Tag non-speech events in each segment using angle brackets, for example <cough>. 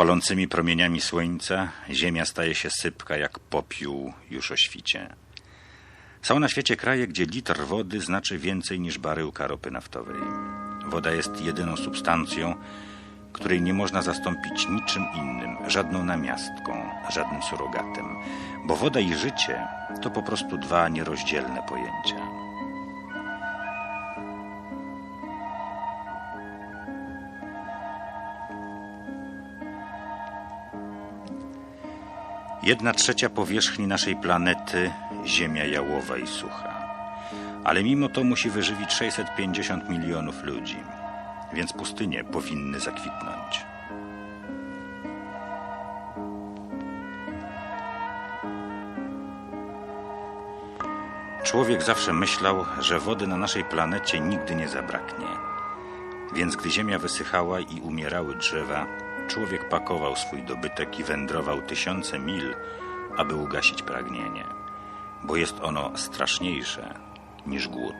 Palącymi promieniami słońca ziemia staje się sypka jak popiół już o świcie. Są na świecie kraje, gdzie litr wody znaczy więcej niż baryłka ropy naftowej. Woda jest jedyną substancją, której nie można zastąpić niczym innym, żadną namiastką, żadnym surogatem, bo woda i życie to po prostu dwa nierozdzielne pojęcia. Jedna trzecia powierzchni naszej planety ziemia jałowa i sucha. Ale mimo to musi wyżywić 650 milionów ludzi, więc pustynie powinny zakwitnąć. Człowiek zawsze myślał, że wody na naszej planecie nigdy nie zabraknie. Więc gdy ziemia wysychała i umierały drzewa, człowiek pakował swój dobytek i wędrował tysiące mil, aby ugasić pragnienie, bo jest ono straszniejsze niż głód.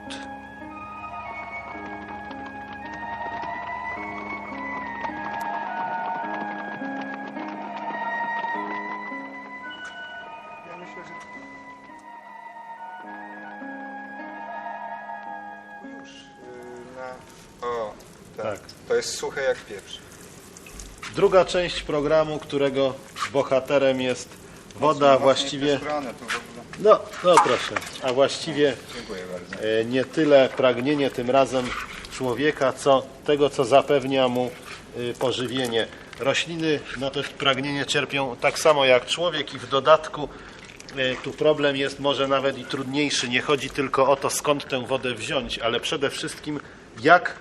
Już yy, na... O, tak. Tak. To jest suche jak pieprz. Druga część programu, którego bohaterem jest woda, właściwie. No, no proszę. A właściwie e, nie tyle pragnienie tym razem człowieka, co tego, co zapewnia mu e, pożywienie. Rośliny na to pragnienie cierpią tak samo jak człowiek i w dodatku e, tu problem jest może nawet i trudniejszy. Nie chodzi tylko o to, skąd tę wodę wziąć, ale przede wszystkim jak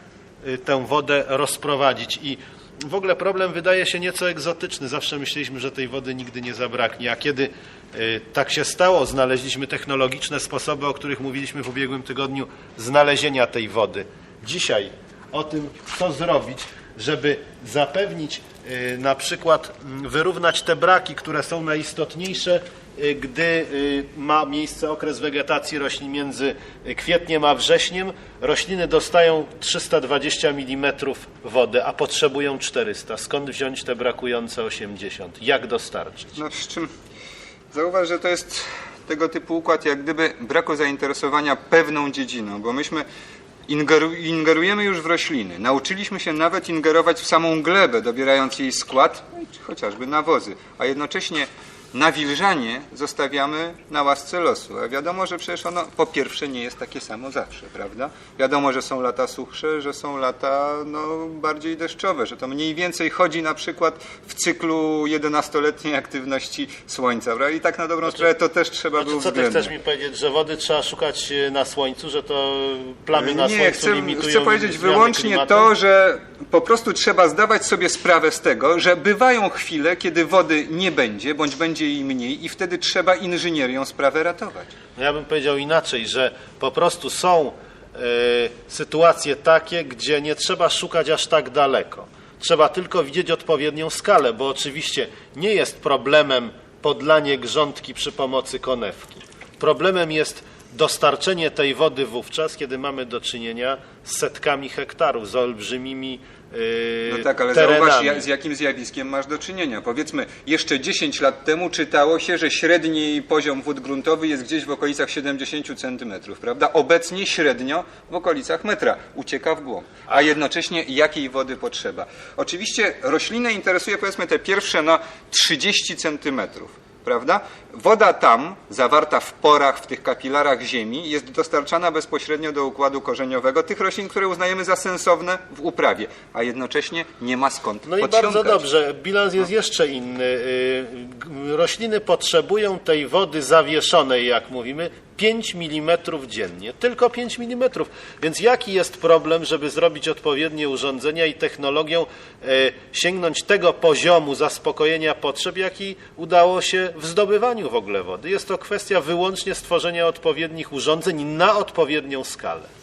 e, tę wodę rozprowadzić. I w ogóle problem wydaje się nieco egzotyczny. Zawsze myśleliśmy, że tej wody nigdy nie zabraknie, a kiedy y, tak się stało, znaleźliśmy technologiczne sposoby, o których mówiliśmy w ubiegłym tygodniu, znalezienia tej wody. Dzisiaj o tym, co zrobić, żeby zapewnić y, na przykład mm, wyrównać te braki, które są najistotniejsze, gdy y, ma miejsce okres wegetacji roślin między kwietniem a wrześniem. Rośliny dostają 320 mm wody, a potrzebują 400. Skąd wziąć te brakujące 80? Jak dostarczyć? No z czym... Zauważ, że to jest tego typu układ, jak gdyby braku zainteresowania pewną dziedziną, bo myśmy ingeru, ingerujemy już w rośliny. Nauczyliśmy się nawet ingerować w samą glebę, dobierając jej skład, no chociażby nawozy, a jednocześnie nawilżanie zostawiamy na łasce losu. A wiadomo, że przecież ono po pierwsze nie jest takie samo zawsze, prawda? Wiadomo, że są lata suchsze, że są lata no, bardziej deszczowe, że to mniej więcej chodzi na przykład w cyklu 11-letniej aktywności słońca. Prawda? I tak na dobrą sprawę to też trzeba Znaczy, było co ty chcesz mi powiedzieć, że wody trzeba szukać e, na słońcu, że to plamy na Nie, słońcu chcę, limitują chcę powiedzieć wyłącznie klimatu? to, że po prostu trzeba zdawać sobie sprawę z tego, że bywają chwile, kiedy wody nie będzie, bądź będzie jej mniej i wtedy trzeba inżynierią sprawę ratować. No ja bym powiedział inaczej, że po prostu są e, sytuacje takie, gdzie nie trzeba szukać aż tak daleko. Trzeba tylko widzieć odpowiednią skalę, bo oczywiście nie jest problemem podlanie grządki przy pomocy konewki. Problemem jest dostarczenie tej wody wówczas, kiedy mamy do czynienia z setkami hektarów, z olbrzymimi No tak, ale terenami. zauważ, z jakim zjawiskiem masz do czynienia. Powiedzmy, jeszcze 10 lat temu czytało się, że średni poziom wód gruntowych jest gdzieś w okolicach 70 centymetrów, prawda? Obecnie średnio w okolicach metra ucieka w głąb. A jednocześnie jakiej wody potrzeba? Oczywiście rośliny interesuje powiedzmy te pierwsze no 30 centymetrów. Prawda? Woda tam, zawarta w porach, w tych kapilarach ziemi, jest dostarczana bezpośrednio do układu korzeniowego tych roślin, które uznajemy za sensowne w uprawie, a jednocześnie nie ma skąd No i bardzo dobrze. Bilans jest jeszcze inny. Y, Rośliny potrzebują tej wody zawieszonej, jak mówimy, 5 mm dziennie. Tylko 5 mm. Więc jaki jest problem, żeby zrobić odpowiednie urządzenia i technologią e, sięgnąć tego poziomu zaspokojenia potrzeb, jaki udało się w zdobywaniu w ogóle wody? Jest to kwestia wyłącznie stworzenia odpowiednich urządzeń na odpowiednią skalę.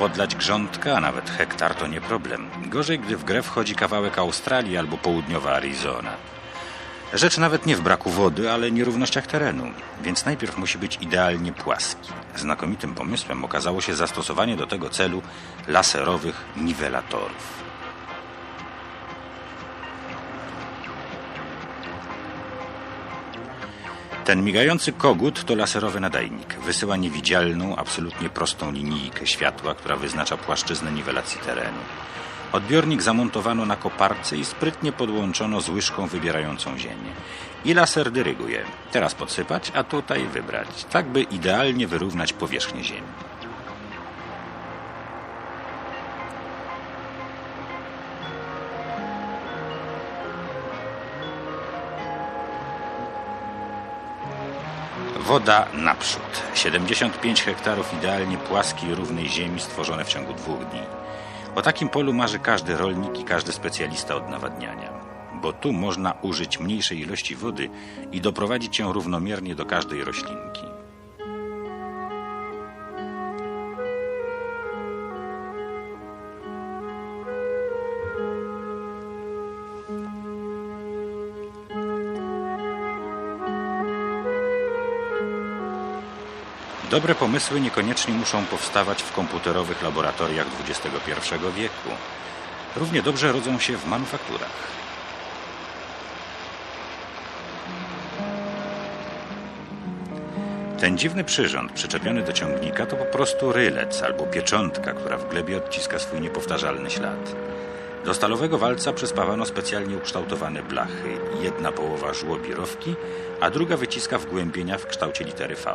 Podlać grządka, a nawet hektar to nie problem. Gorzej, gdy w grę wchodzi kawałek Australii albo południowa Arizona. Rzecz nawet nie w braku wody, ale nierównościach terenu, więc najpierw musi być idealnie płaski. Znakomitym pomysłem okazało się zastosowanie do tego celu laserowych niwelatorów. Ten migający kogut to laserowy nadajnik. Wysyła niewidzialną, absolutnie prostą linijkę światła, która wyznacza płaszczyznę niwelacji terenu. Odbiornik zamontowano na koparce i sprytnie podłączono z łyżką wybierającą ziemię. I laser dyryguje. Teraz podsypać, a tutaj wybrać, tak by idealnie wyrównać powierzchnię ziemi. Woda naprzód. 75 hektarów idealnie płaskiej, równej ziemi stworzone w ciągu dwóch dni. O takim polu marzy każdy rolnik i każdy specjalista od nawadniania, bo tu można użyć mniejszej ilości wody i doprowadzić ją równomiernie do każdej roślinki. Dobre pomysły niekoniecznie muszą powstawać w komputerowych laboratoriach XXI wieku. Równie dobrze rodzą się w manufakturach. Ten dziwny przyrząd przyczepiony do ciągnika to po prostu rylec albo pieczątka, która w glebie odciska swój niepowtarzalny ślad. Do stalowego walca przyspawano specjalnie ukształtowane blachy. Jedna połowa żłobirowki, a druga wyciska wgłębienia w kształcie litery V.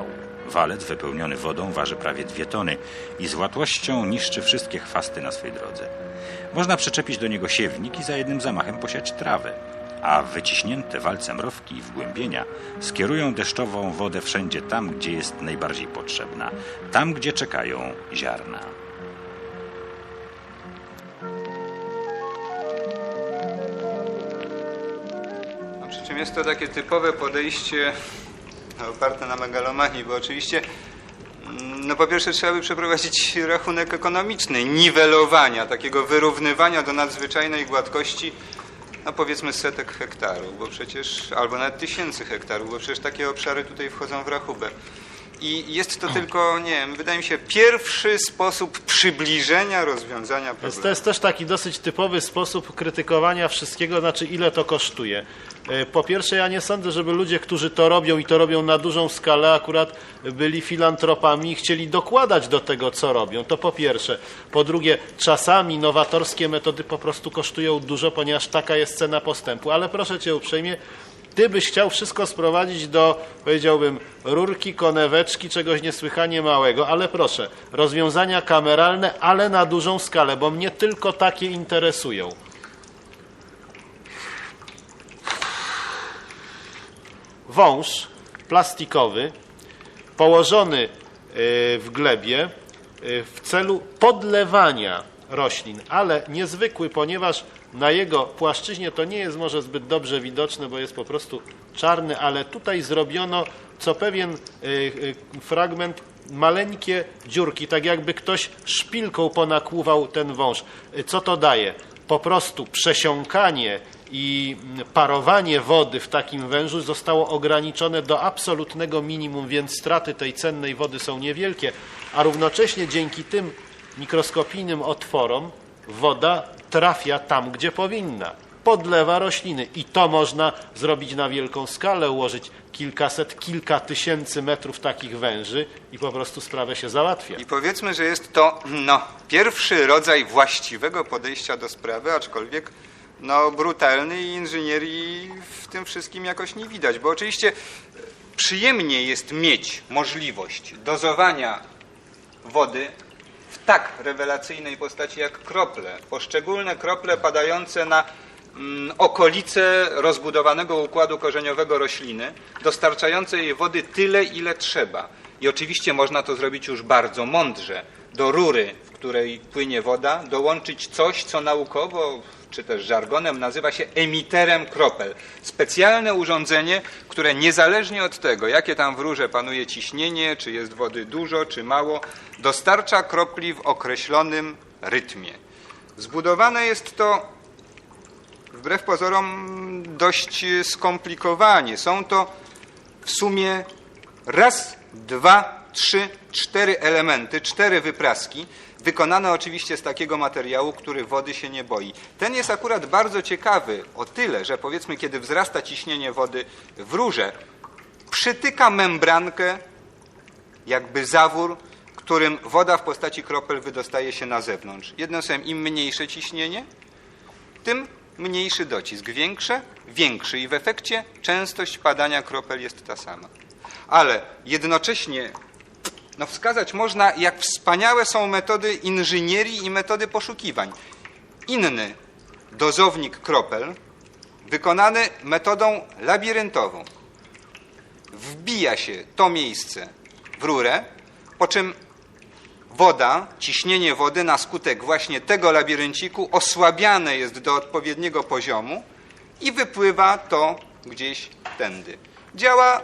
Walec wypełniony wodą waży prawie dwie tony i z łatwością niszczy wszystkie chwasty na swej drodze. Można przyczepić do niego siewnik i za jednym zamachem posiać trawę, a wyciśnięte walcem rowki i wgłębienia skierują deszczową wodę wszędzie tam, gdzie jest najbardziej potrzebna, tam, gdzie czekają ziarna. Czym jest to takie typowe podejście oparte na megalomanii, bo oczywiście mm, no po pierwsze trzeba by przeprowadzić rachunek ekonomiczny, niwelowania, takiego wyrównywania do nadzwyczajnej gładkości, no powiedzmy setek hektarów, bo przecież, albo nawet tysięcy hektarów, bo przecież takie obszary tutaj wchodzą w rachubę. I jest to tylko, nie wiem, wydaje mi się, pierwszy sposób przybliżenia rozwiązania Więc problemu. to jest też taki dosyć typowy sposób krytykowania wszystkiego, znaczy ile to kosztuje. E, Po pierwsze, ja nie sądzę, żeby ludzie, którzy to robią i to robią na dużą skalę, akurat byli filantropami i chcieli dokładać do tego, co robią. To po pierwsze. Po drugie, czasami nowatorskie metody po prostu kosztują dużo, ponieważ taka jest cena postępu. Ale proszę cię uprzejmie, ty byś chciał wszystko sprowadzić do, powiedziałbym, rurki, koneweczki, czegoś niesłychanie małego, ale proszę, rozwiązania kameralne, ale na dużą skalę, bo mnie tylko takie interesują. Wąż plastikowy, położony y, w glebie y, w celu podlewania roślin, ale niezwykły, ponieważ na jego płaszczyźnie to nie jest może zbyt dobrze widoczne, bo jest po prostu czarny, ale tutaj zrobiono co pewien y, y, fragment maleńkie dziurki, tak jakby ktoś szpilką ponakłuwał ten wąż. Y, Co to daje? Po prostu przesiąkanie i mm, parowanie wody w takim wężu zostało ograniczone do absolutnego minimum, więc straty tej cennej wody są niewielkie, a równocześnie dzięki tym mikroskopijnym otworom woda trafia tam, gdzie powinna. Podlewa rośliny i to można zrobić na wielką skalę, ułożyć kilkaset, kilka tysięcy metrów takich węży i po prostu sprawę się załatwia. I powiedzmy, że jest to no, pierwszy rodzaj właściwego podejścia do sprawy, aczkolwiek no, brutalny i inżynierii w tym wszystkim jakoś nie widać, bo oczywiście przyjemnie jest mieć możliwość dozowania wody w tak rewelacyjnej postaci jak krople, poszczególne krople padające na mm, okolice rozbudowanego układu korzeniowego rośliny, dostarczające jej wody tyle, ile trzeba. I oczywiście można to zrobić już bardzo mądrze. Do rury, w której płynie woda, dołączyć coś, co naukowo czy też żargonem nazywa się emiterem kropel. Specjalne urządzenie, które niezależnie od tego, jakie tam w rurze panuje ciśnienie, czy jest wody dużo, czy mało, dostarcza kropli w określonym rytmie. Zbudowane jest to wbrew pozorom dość skomplikowanie. Są to w sumie raz, dwa, trzy, cztery elementy, cztery wypraski, wykonane oczywiście z takiego materiału, który wody się nie boi. Ten jest akurat bardzo ciekawy o tyle, że powiedzmy, kiedy wzrasta ciśnienie wody w rurze, przytyka membrankę, jakby zawór, którym woda w postaci kropel wydostaje się na zewnątrz. Jednym słowem, im mniejsze ciśnienie, tym mniejszy docisk. Większe, większy i w efekcie częstość padania kropel jest ta sama. Ale jednocześnie no wskazać można, jak wspaniałe są metody inżynierii i metody poszukiwań. Inny dozownik kropel, wykonany metodą labiryntową, wbija się to miejsce w rurę, po czym woda, ciśnienie wody na skutek właśnie tego labirynciku osłabiane jest do odpowiedniego poziomu i wypływa to gdzieś tędy. Działa,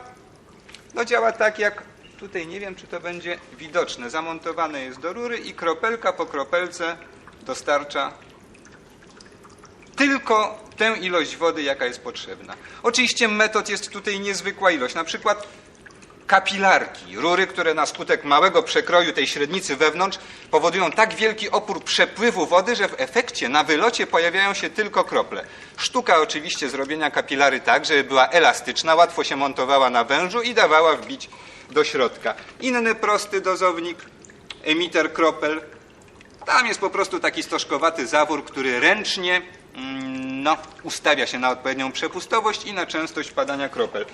no działa tak jak tutaj, nie wiem czy to będzie widoczne, zamontowane jest do rury i kropelka po kropelce dostarcza tylko tę ilość wody, jaka jest potrzebna. Oczywiście metod jest tutaj niezwykła ilość, na przykład kapilarki, rury, które na skutek małego przekroju tej średnicy wewnątrz powodują tak wielki opór przepływu wody, że w efekcie na wylocie pojawiają się tylko krople. Sztuka oczywiście zrobienia kapilary tak, żeby była elastyczna, łatwo się montowała na wężu i dawała wbić do środka. Inny prosty dozownik, emiter kropel, tam jest po prostu taki stożkowaty zawór, który ręcznie mm, no, ustawia się na odpowiednią przepustowość i na częstość padania kropel.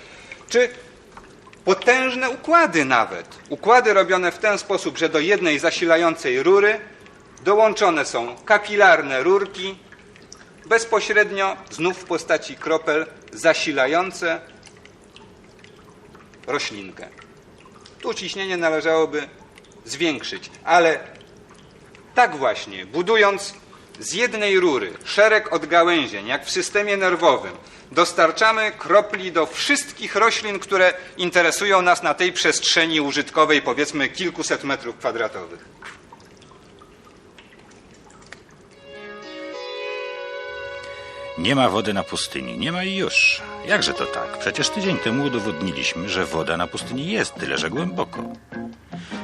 Czy potężne układy nawet. Układy robione w ten sposób, że do jednej zasilającej rury dołączone są kapilarne rurki, bezpośrednio, znów w postaci kropel, zasilające roślinkę. Tu ciśnienie należałoby zwiększyć, ale tak właśnie, budując z jednej rury szereg odgałęzień, jak w systemie nerwowym, dostarczamy kropli do wszystkich roślin, które interesują nas na tej przestrzeni użytkowej, powiedzmy kilkuset metrów kwadratowych. Nie ma wody na pustyni. Nie ma i już. Jakże to tak? Przecież tydzień temu udowodniliśmy, że woda na pustyni jest, tyle że głęboko.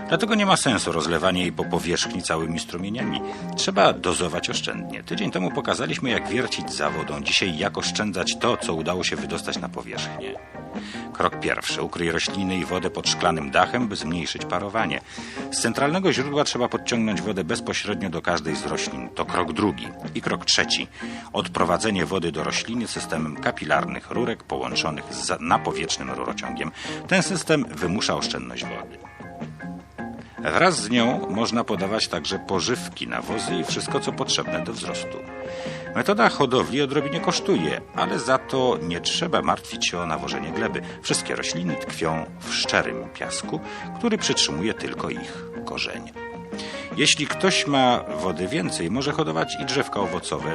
Dlatego nie ma sensu rozlewanie jej po powierzchni całymi strumieniami. Trzeba dozować oszczędnie. Tydzień temu pokazaliśmy, jak wiercić za wodą. Dzisiaj jak oszczędzać to, co udało się wydostać na powierzchnię. Krok pierwszy. Ukryj rośliny i wodę pod szklanym dachem, by zmniejszyć parowanie. Z centralnego źródła trzeba podciągnąć wodę bezpośrednio do każdej z roślin. To krok drugi. I krok trzeci. Odprowadzenie wody do rośliny systemem kapilarnych rurek połączonych z napowietrznym rurociągiem. Ten system wymusza oszczędność wody. Wraz z nią można podawać także pożywki, nawozy i wszystko, co potrzebne do wzrostu. Metoda hodowli odrobinie kosztuje, ale za to nie trzeba martwić się o nawożenie gleby. Wszystkie rośliny tkwią w szczerym piasku, który przytrzymuje tylko ich korzenie. Jeśli ktoś ma wody więcej, może hodować i drzewka owocowe,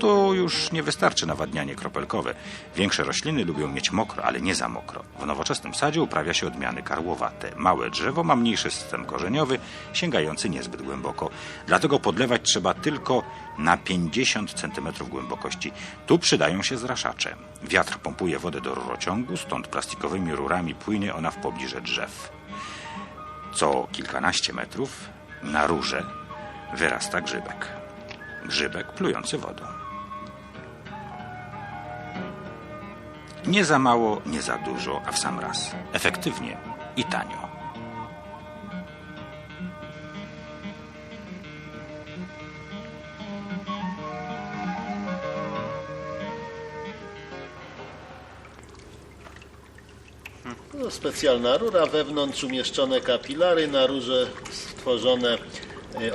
to już nie wystarczy nawadnianie kropelkowe. Większe rośliny lubią mieć mokro, ale nie za mokro. W nowoczesnym sadzie uprawia się odmiany karłowate. Małe drzewo ma mniejszy system korzeniowy, sięgający niezbyt głęboko. Dlatego podlewać trzeba tylko na 50 cm głębokości. Tu przydają się zraszacze. Wiatr pompuje wodę do rurociągu, stąd plastikowymi rurami płynie ona w pobliże drzew. Co kilkanaście metrów na rurze wyrasta grzybek. Grzybek plujący wodą. Nie za mało, nie za dużo, a w sam raz. Efektywnie i tanio. No, specjalna rura, wewnątrz umieszczone kapilary, na rurze stworzone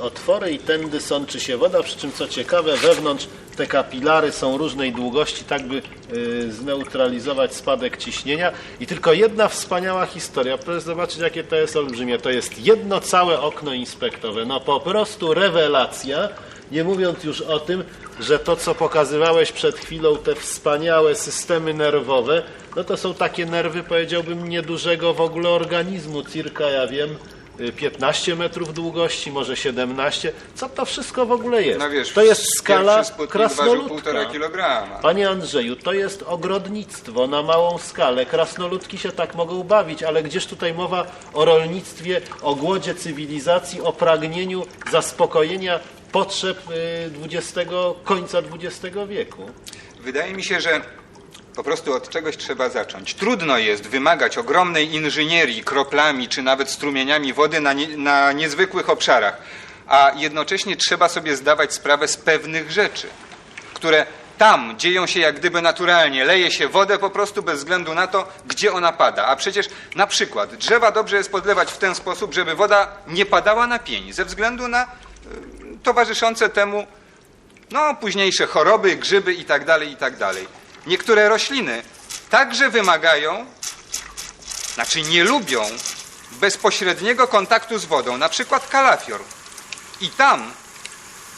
otwory i tędy sączy się woda, przy czym co ciekawe, wewnątrz te kapilary są różnej długości, tak by y, zneutralizować spadek ciśnienia. I tylko jedna wspaniała historia, proszę zobaczyć jakie to jest olbrzymie, to jest jedno całe okno inspektowe, no po prostu rewelacja, nie mówiąc już o tym, że to co pokazywałeś przed chwilą, te wspaniałe systemy nerwowe, no to są takie nerwy, powiedziałbym, niedużego w ogóle organizmu, cirka, ja wiem, y, 15 metrów długości, może 17. Co to wszystko w ogóle jest? No wiesz, to jest skala krasnoludka. 1,5 kilograma. Panie Andrzeju, to jest ogrodnictwo na małą skalę. Krasnoludki się tak mogą bawić, ale gdzież tutaj mowa o rolnictwie, o głodzie cywilizacji, o pragnieniu zaspokojenia potrzeb y, XX, końca XX wieku? Wydaje mi się, że po prostu od czegoś trzeba zacząć. Trudno jest wymagać ogromnej inżynierii kroplami czy nawet strumieniami wody na, nie, na niezwykłych obszarach, a jednocześnie trzeba sobie zdawać sprawę z pewnych rzeczy, które tam dzieją się jak gdyby naturalnie. Leje się wodę po prostu bez względu na to, gdzie ona pada. A przecież na przykład drzewa dobrze jest podlewać w ten sposób, żeby woda nie padała na pień, ze względu na y, towarzyszące temu no, późniejsze choroby, grzyby i tak Niektóre rośliny także wymagają, znaczy nie lubią bezpośredniego kontaktu z wodą, na przykład kalafior. I tam,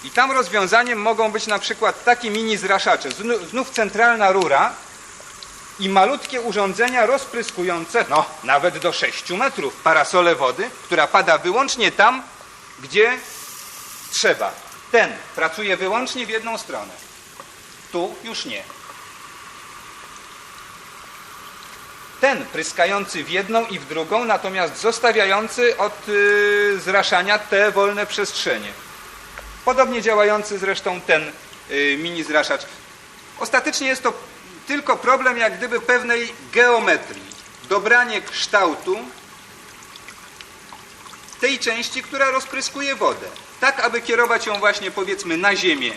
i tam rozwiązaniem mogą być na przykład takie mini zraszacze, znów centralna rura i malutkie urządzenia rozpryskujące, no, nawet do 6 metrów, parasole wody, która pada wyłącznie tam, gdzie trzeba. Ten pracuje wyłącznie w jedną stronę. Tu już nie. Ten pryskający w jedną i w drugą, natomiast zostawiający od y, zraszania te wolne przestrzenie. Podobnie działający zresztą ten y, mini zraszacz. Ostatecznie jest to tylko problem jak gdyby pewnej geometrii. Dobranie kształtu tej części, która rozpryskuje wodę. Tak, aby kierować ją właśnie powiedzmy na ziemię,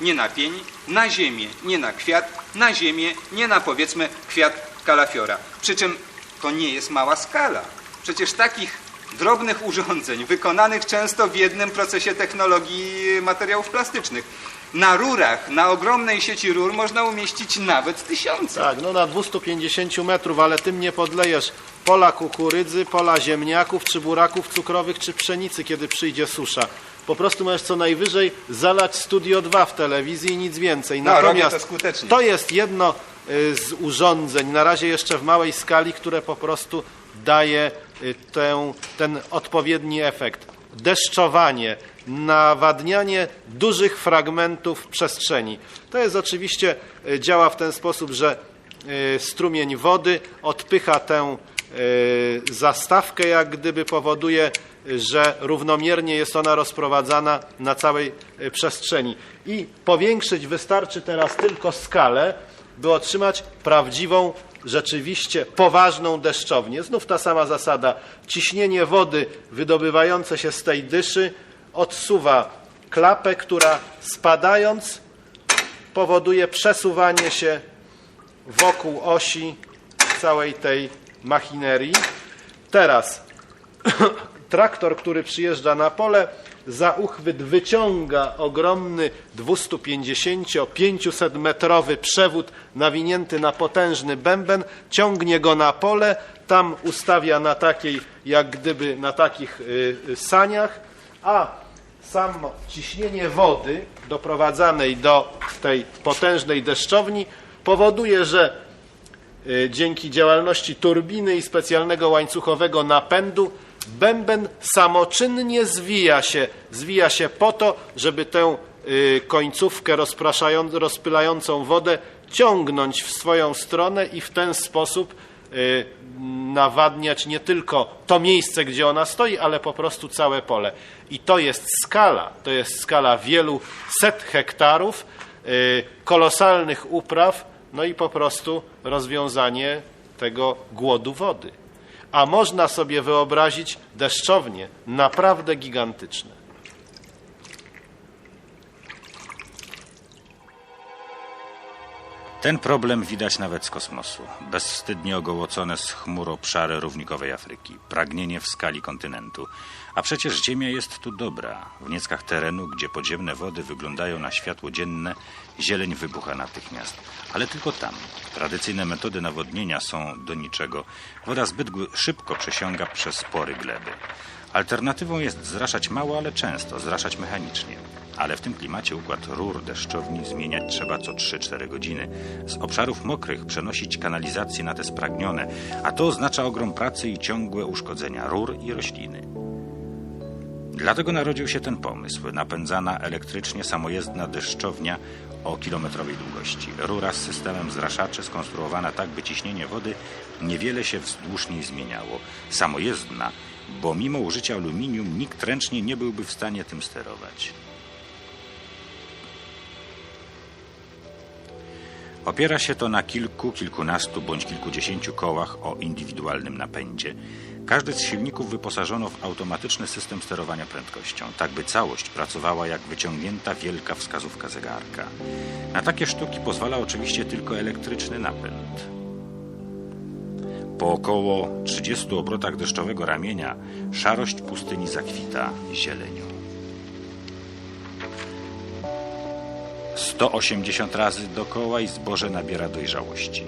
nie na pień, na ziemię, nie na kwiat, na ziemię, nie na powiedzmy kwiat kalafiora. Przy czym to nie jest mała skala. Przecież takich drobnych urządzeń, wykonanych często w jednym procesie technologii materiałów plastycznych, na rurach, na ogromnej sieci rur można umieścić nawet tysiące. Tak, no na 250 metrów, ale tym nie podlejesz pola kukurydzy, pola ziemniaków, czy buraków cukrowych, czy pszenicy, kiedy przyjdzie susza. Po prostu możesz co najwyżej zalać Studio 2 w telewizji i nic więcej. No, robię to skutecznie. to jest jedno y, z urządzeń, na razie jeszcze w małej skali, które po prostu daje y, tę, ten odpowiedni efekt. Deszczowanie, nawadnianie dużych fragmentów przestrzeni. To jest oczywiście, y, działa w ten sposób, że y, strumień wody odpycha tę y, zastawkę, jak gdyby powoduje, że równomiernie jest ona rozprowadzana na całej przestrzeni. I powiększyć wystarczy teraz tylko skalę, by otrzymać prawdziwą, rzeczywiście poważną deszczownię. Znów ta sama zasada. Ciśnienie wody wydobywające się z tej dyszy odsuwa klapę, która spadając powoduje przesuwanie się wokół osi całej tej machinerii. Teraz <coughs> traktor, który przyjeżdża na pole, za uchwyt wyciąga ogromny 250-500 metrowy przewód nawinięty na potężny bęben, ciągnie go na pole, tam ustawia na takiej, jak gdyby na takich y, y, saniach, a samo ciśnienie wody doprowadzanej do tej potężnej deszczowni powoduje, że y, dzięki działalności turbiny i specjalnego łańcuchowego napędu bęben samoczynnie zwija się, zwija się po to, żeby tę y, końcówkę rozpylającą wodę ciągnąć w swoją stronę i w ten sposób nawadniać nie tylko to miejsce, gdzie ona stoi, ale po prostu całe pole. I to jest skala, to jest skala wielu set hektarów, y, kolosalnych upraw, no i po prostu rozwiązanie tego głodu wody. A można sobie wyobrazić deszczownie naprawdę gigantyczne. Ten problem widać nawet z kosmosu. Bezwstydnie ogołocone z chmur obszary równikowej Afryki. Pragnienie w skali kontynentu. A przecież Ziemia jest tu dobra. W nieckach terenu, gdzie podziemne wody wyglądają na światło dzienne, zieleń wybucha natychmiast. Ale tylko tam. Tradycyjne metody nawodnienia są do niczego. Woda zbyt szybko przesiąga przez pory gleby. Alternatywą jest zraszać mało, ale często, zraszać mechanicznie. Ale w tym klimacie układ rur deszczowni zmieniać trzeba co 3-4 godziny. Z obszarów mokrych przenosić kanalizację na te spragnione, a to oznacza ogrom pracy i ciągłe uszkodzenia rur i rośliny. Dlatego narodził się ten pomysł. Napędzana elektrycznie samojezdna deszczownia o kilometrowej długości. Rura z systemem zraszaczy skonstruowana tak, by ciśnienie wody niewiele się wzdłuż niej zmieniało. Samojezdna, bo mimo użycia aluminium nikt ręcznie nie byłby w stanie tym sterować. Opiera się to na kilku, kilkunastu bądź kilkudziesięciu kołach o indywidualnym napędzie. Każdy z silników wyposażono w automatyczny system sterowania prędkością, tak by całość pracowała jak wyciągnięta wielka wskazówka zegarka. Na takie sztuki pozwala oczywiście tylko elektryczny napęd. Po około 30 obrotach deszczowego ramienia szarość pustyni zakwita zielenią. 180 razy dokoła i zboże nabiera dojrzałości.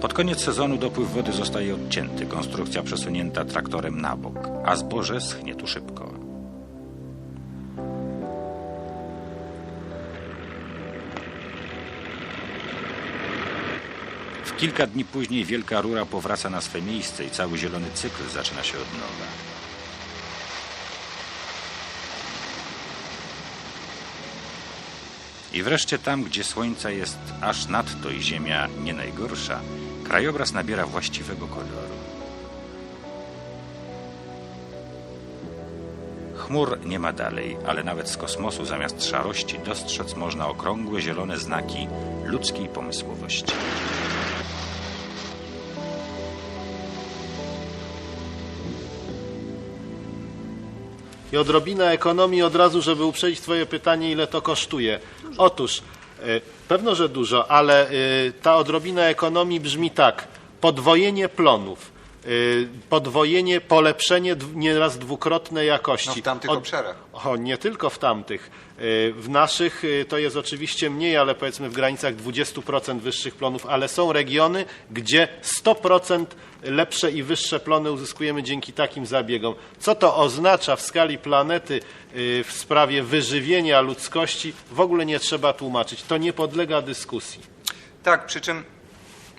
Pod koniec sezonu dopływ wody zostaje odcięty, konstrukcja przesunięta traktorem na bok, a zboże schnie tu szybko. W kilka dni później wielka rura powraca na swe miejsce i cały zielony cykl zaczyna się od nowa. I wreszcie tam, gdzie słońca jest aż nadto i ziemia nie najgorsza, krajobraz nabiera właściwego koloru. Chmur nie ma dalej, ale nawet z kosmosu zamiast szarości dostrzec można okrągłe zielone znaki ludzkiej pomysłowości. I odrobina ekonomii od razu, żeby uprzeć Twoje pytanie, ile to kosztuje. Otóż, e, pewno, że dużo, ale e, ta odrobina ekonomii brzmi tak. Podwojenie plonów, podwojenie, polepszenie nieraz dwukrotnej jakości. No w tamtych obszarach. O, nie tylko w tamtych. Y, W naszych y, to jest oczywiście mniej, ale powiedzmy w granicach 20% wyższych plonów, ale są regiony, gdzie 100% lepsze i wyższe plony uzyskujemy dzięki takim zabiegom. Co to oznacza w skali planety y, w sprawie wyżywienia ludzkości, w ogóle nie trzeba tłumaczyć. To nie podlega dyskusji. Tak, przy czym,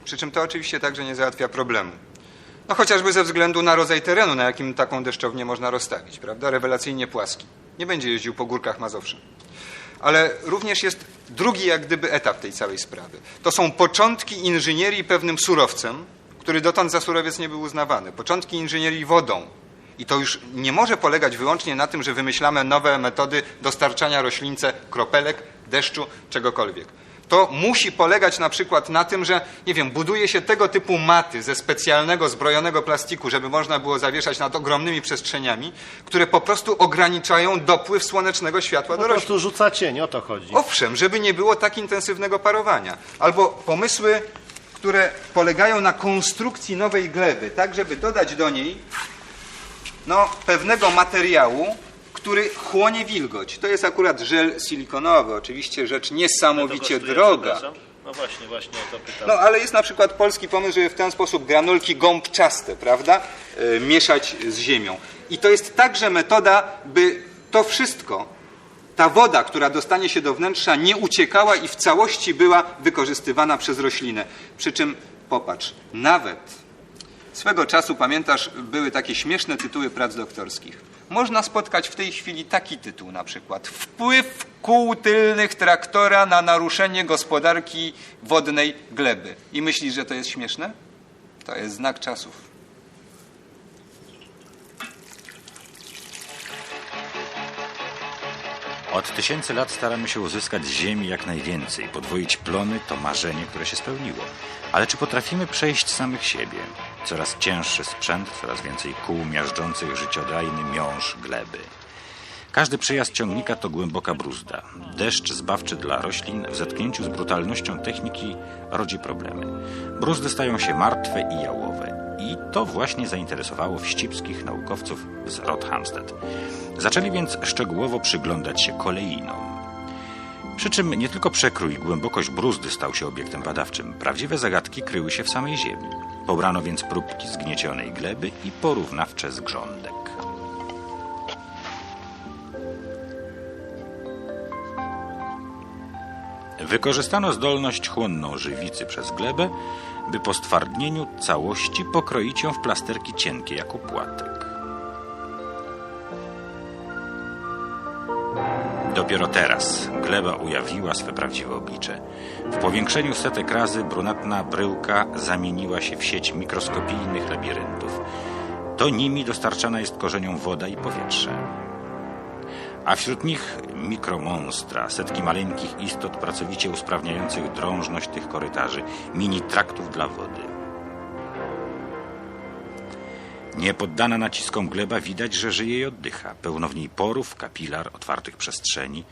przy czym to oczywiście także nie załatwia problemu. No chociażby ze względu na rodzaj terenu, na jakim taką deszczownię można rozstawić, prawda? Rewelacyjnie płaski. Nie będzie jeździł po górkach Mazowsza. Ale również jest drugi jak gdyby etap tej całej sprawy. To są początki inżynierii pewnym surowcem, który dotąd za surowiec nie był uznawany. Początki inżynierii wodą. I to już nie może polegać wyłącznie na tym, że wymyślamy nowe metody dostarczania roślince kropelek, deszczu, czegokolwiek. To musi polegać na przykład na tym, że, nie wiem, buduje się tego typu maty ze specjalnego zbrojonego plastiku, żeby można było zawieszać nad ogromnymi przestrzeniami, które po prostu ograniczają dopływ słonecznego światła Po do roślin. prostu rzuca cień, o to chodzi. Owszem, żeby nie było tak intensywnego parowania. Albo pomysły, które polegają na konstrukcji nowej gleby, tak żeby dodać do niej no, pewnego materiału, który chłonie wilgoć. To jest akurat żel silikonowy, oczywiście rzecz niesamowicie droga. No właśnie, właśnie o to pytam. No ale jest na przykład polski pomysł, żeby w ten sposób granulki gąbczaste, prawda, e, mieszać z ziemią. I to jest także metoda, by to wszystko, ta woda, która dostanie się do wnętrza, nie uciekała i w całości była wykorzystywana przez roślinę. Przy czym, popatrz, nawet swego czasu, pamiętasz, były takie śmieszne tytuły prac doktorskich. Można spotkać w tej chwili taki tytuł na przykład. Wpływ kół tylnych traktora na naruszenie gospodarki wodnej gleby. I myślisz, że to jest śmieszne? To jest znak czasów. Od tysięcy lat staramy się uzyskać z ziemi jak najwięcej. Podwoić plony to marzenie, które się spełniło. Ale czy potrafimy przejść samych siebie? Coraz cięższy sprzęt, coraz więcej kół miażdżących życiodajny miąższ gleby. Każdy przejazd ciągnika to głęboka bruzda. Deszcz zbawczy dla roślin w zetknięciu z brutalnością techniki rodzi problemy. Bruzdy stają się martwe i jałowe. I to właśnie zainteresowało wścibskich naukowców z Rothamsted. Zaczęli więc szczegółowo przyglądać się kolejnom. Przy czym nie tylko przekrój i głębokość bruzdy stał się obiektem badawczym. Prawdziwe zagadki kryły się w samej ziemi. Pobrano więc próbki zgniecionej gleby i porównawcze zgrządek. Wykorzystano zdolność chłonną żywicy przez glebę, by po stwardnieniu całości pokroić ją w plasterki cienkie jak opłatek. Dopiero teraz gleba ujawniła swe prawdziwe oblicze. W powiększeniu setek razy brunatna bryłka zamieniła się w sieć mikroskopijnych labiryntów. To nimi dostarczana jest korzeniom woda i powietrze. A wśród nich mikromonstra, setki maleńkich istot pracowicie usprawniających drążność tych korytarzy, mini traktów dla wody. Nie poddana naciskom gleba widać, że żyje i oddycha. Pełno w niej porów, kapilar, otwartych przestrzeni.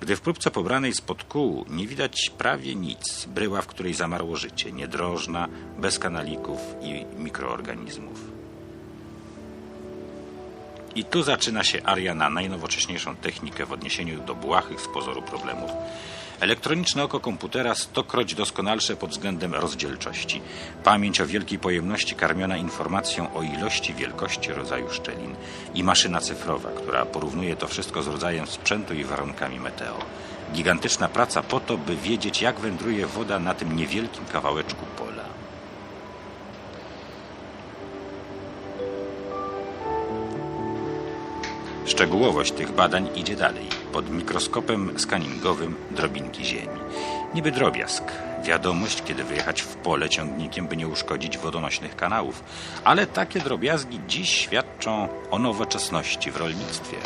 Gdy w próbce pobranej spod kół nie widać prawie nic. Bryła, w której zamarło życie, niedrożna, bez kanalików i mikroorganizmów. I tu zaczyna się aria na najnowocześniejszą technikę w odniesieniu do błahych z pozoru problemów. Elektroniczne oko komputera stokroć doskonalsze pod względem rozdzielczości. Pamięć o wielkiej pojemności karmiona informacją o ilości, wielkości, rodzaju szczelin. I maszyna cyfrowa, która porównuje to wszystko z rodzajem sprzętu i warunkami meteo. Gigantyczna praca po to, by wiedzieć, jak wędruje woda na tym niewielkim kawałeczku pola. Szczegółowość tych badań idzie dalej. Pod mikroskopem skaningowym drobinki ziemi. Niby drobiazg. Wiadomość, kiedy wyjechać w pole ciągnikiem, by nie uszkodzić wodonośnych kanałów. Ale takie drobiazgi dziś świadczą o nowoczesności w rolnictwie.